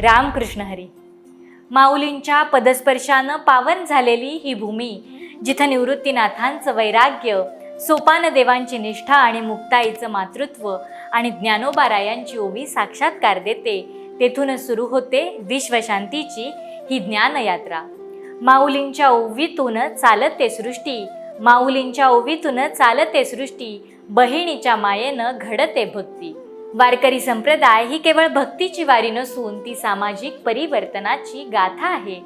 रामकृष्ण हरी. माऊलींच्या पदस्पर्शानं पावन झालेली ही भूमी जिथं निवृत्तीनाथांचं वैराग्य सोपान देवांची निष्ठा आणि मुक्ताईचं मातृत्व आणि ज्ञानोबारायांची ओवी साक्षात्कार देते तेथून सुरू होते विश्वशांतीची ही ज्ञानयात्रा. माऊलींच्या ओवीतून चालते सृष्टी माऊलींच्या ओवीतून चालते सृष्टी बहिणीच्या मायेनं घडते भक्ती. वारकरी संप्रदाय ही केवळ भक्तीची वारी नसून ती सामाजिक परिवर्तनाची गाथा आहे.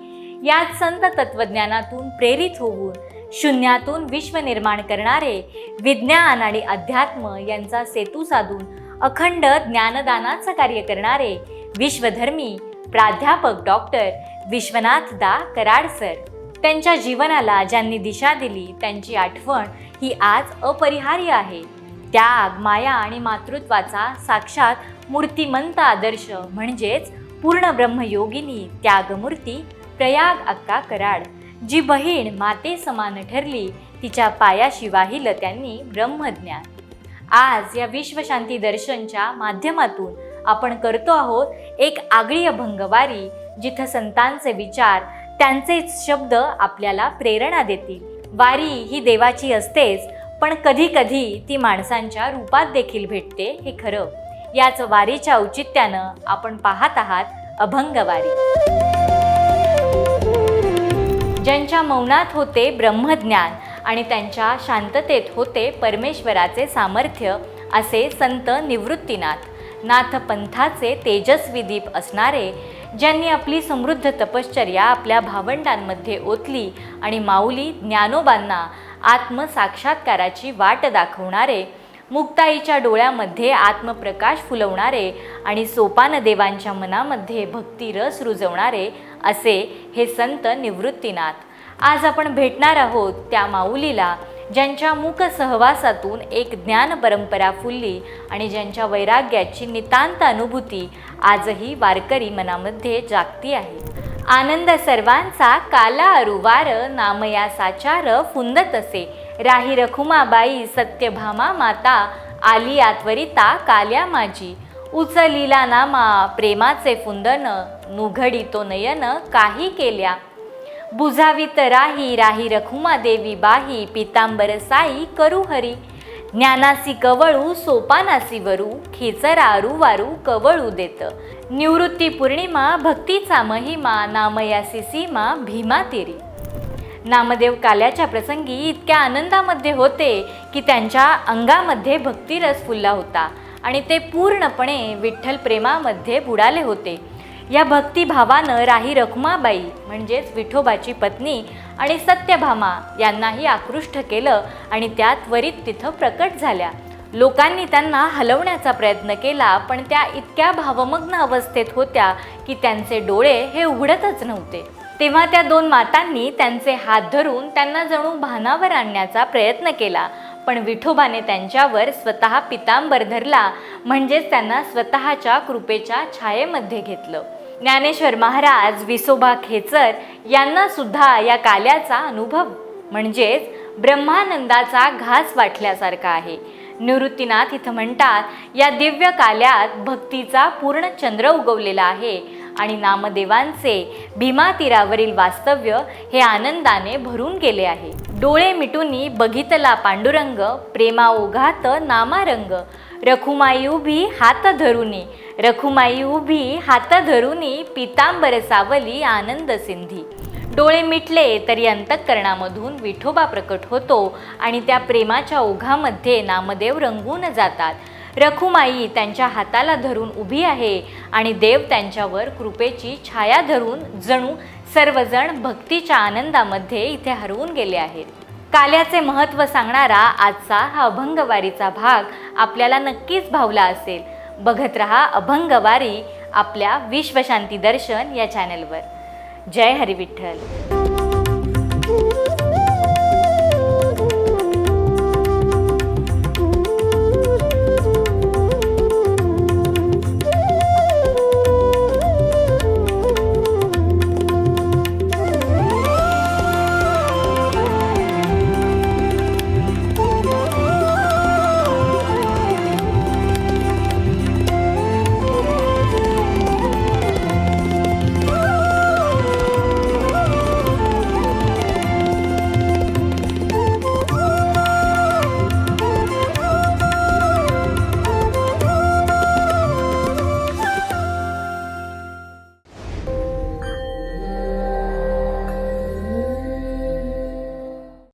यात संत तत्वज्ञानातून प्रेरित होऊन शून्यातून विश्व निर्माण करणारे विज्ञान आणि अध्यात्म यांचा सेतू साधून अखंड ज्ञानदानाचं कार्य करणारे विश्वधर्मी प्राध्यापक डॉक्टर विश्वनाथ दा कराड सर. त्यांच्या जीवनाला ज्यांनी दिशा दिली त्यांची आठवण ही आज अपरिहार्य आहे. त्याग माया आणि मातृत्वाचा साक्षात मूर्तिमंत आदर्श म्हणजेच पूर्ण ब्रह्मयोगिनी त्यागमूर्ती प्रयाग अक्का कराड. जी बहीण माते समान ठरली तिच्या पायाशी वाहिलं त्यांनी ब्रह्मज्ञान. आज या विश्वशांती दर्शनच्या माध्यमातून आपण करतो आहोत एक आगळी अभंगवारी जिथं संतांचे विचार त्यांचेच शब्द आपल्याला प्रेरणा देतील. वारी ही देवाची असतेच पण कधी कधी ती माणसांच्या रूपात देखील भेटते हे खरं. याच वारीच्या औचित्यानं आपण पाहत आहात अभंगवारी ज्यांच्या मौनात होते ब्रह्मज्ञान आणि त्यांच्या शांततेत होते परमेश्वराचे सामर्थ्य असे संत निवृत्तीनाथ. नाथ पंथाचे तेजस्वी दीप असणारे ज्यांनी आपली समृद्ध तपश्चर्या आपल्या भावंडांमध्ये ओतली आणि माऊली ज्ञानोबांना आत्मसाक्षात्काराची वाट दाखवणारे मुक्ताईच्या डोळ्यामध्ये आत्मप्रकाश फुलवणारे आणि सोपान देवांच्या मनामध्ये भक्तिरस रुजवणारे असे हे संत निवृत्तीनाथ. आज आपण भेटणार आहोत त्या माऊलीला ज्यांच्या मूक सहवासातून एक ज्ञान परंपरा फुलली आणि ज्यांच्या वैराग्याची नितांत अनुभूती आजही वारकरी मनामध्ये जागती आहे. आनंद सर्वांचा काला अरुवार नामया साचार फुंदत असे राही रखुमाबाई सत्यभामा माता आली आत्वरिता काल्या माझी उचलीला नामा प्रेमाचे फुंदन नुघडी तो नयन काही केल्या. बुजावीत राही राही रखुमा देवी बाही पितांबर साई करू हरी. ज्ञानासी कवळू सोपानासी वरू खेचरा अरुवारू कवळू देत. निवृत्ती पौर्णिमा भक्तीचा महिमा नामयासी सीमा भीमा तेरी. नामदेव काल्याच्या प्रसंगी इतक्या आनंदामध्ये होते की त्यांच्या अंगामध्ये भक्तिरस फुलला होता आणि ते पूर्णपणे विठ्ठल प्रेमामध्ये बुडाले होते. या भक्तिभावानं राही रखुमाबाई म्हणजेच विठोबाची पत्नी आणि सत्यभामा यांनाही आकृष्ट केलं आणि त्या त्वरित तिथं प्रकट झाल्या. लोकांनी त्यांना हलवण्याचा प्रयत्न केला पण त्या इतक्या भावमग्न अवस्थेत होत्या की त्यांचे डोळे हे उघडतच नव्हते. तेव्हा त्या दोन मातांनी त्यांचे हात धरून त्यांना जणू भानावर आणण्याचा प्रयत्न केला पण विठोबाने त्यांच्यावर स्वतः पितांबर धरला म्हणजेच त्यांना स्वतःच्या कृपेच्या छायेमध्ये घेतलं. ज्ञानेश्वर महाराज विसोबा खेचर यांना सुद्धा या काल्याचा अनुभव म्हणजेच ब्रह्मानंदाचा घास वाटल्यासारखा आहे. निवृत्तीनाथ इथं म्हणतात या दिव्य काल्यात भक्तीचा पूर्ण चंद्र उगवलेला आहे आणि नामदेवांचे भीमा तीरावरील वास्तव्य हे आनंदाने भरून गेले आहे. डोळे मिटूनी बघितला पांडुरंग प्रेमा ओघात नामारंग. रखुमाई उभी हात धरुनी रखुमाई उभी हात धरुनी पितांबर सावली आनंद सिंधी. डोळे मिटले तरी अंतःकरणामधून विठोबा प्रकट होतो आणि त्या प्रेमाच्या ओघामध्ये नामदेव रंगून जातात. रखुमाई त्यांच्या हाताला धरून उभी आहे आणि देव त्यांच्यावर कृपेची छाया धरून जणू सर्वजण भक्तीच्या आनंदामध्ये इथे हरवून गेले आहेत. काल्याचे महत्त्व सांगणारा आजचा हा अभंगवारीचा भाग आपल्याला नक्कीच भावला असेल. बघत रहा अभंगवारी आपल्या विश्वशांती दर्शन या चॅनलवर जय हरी विठ्ठल.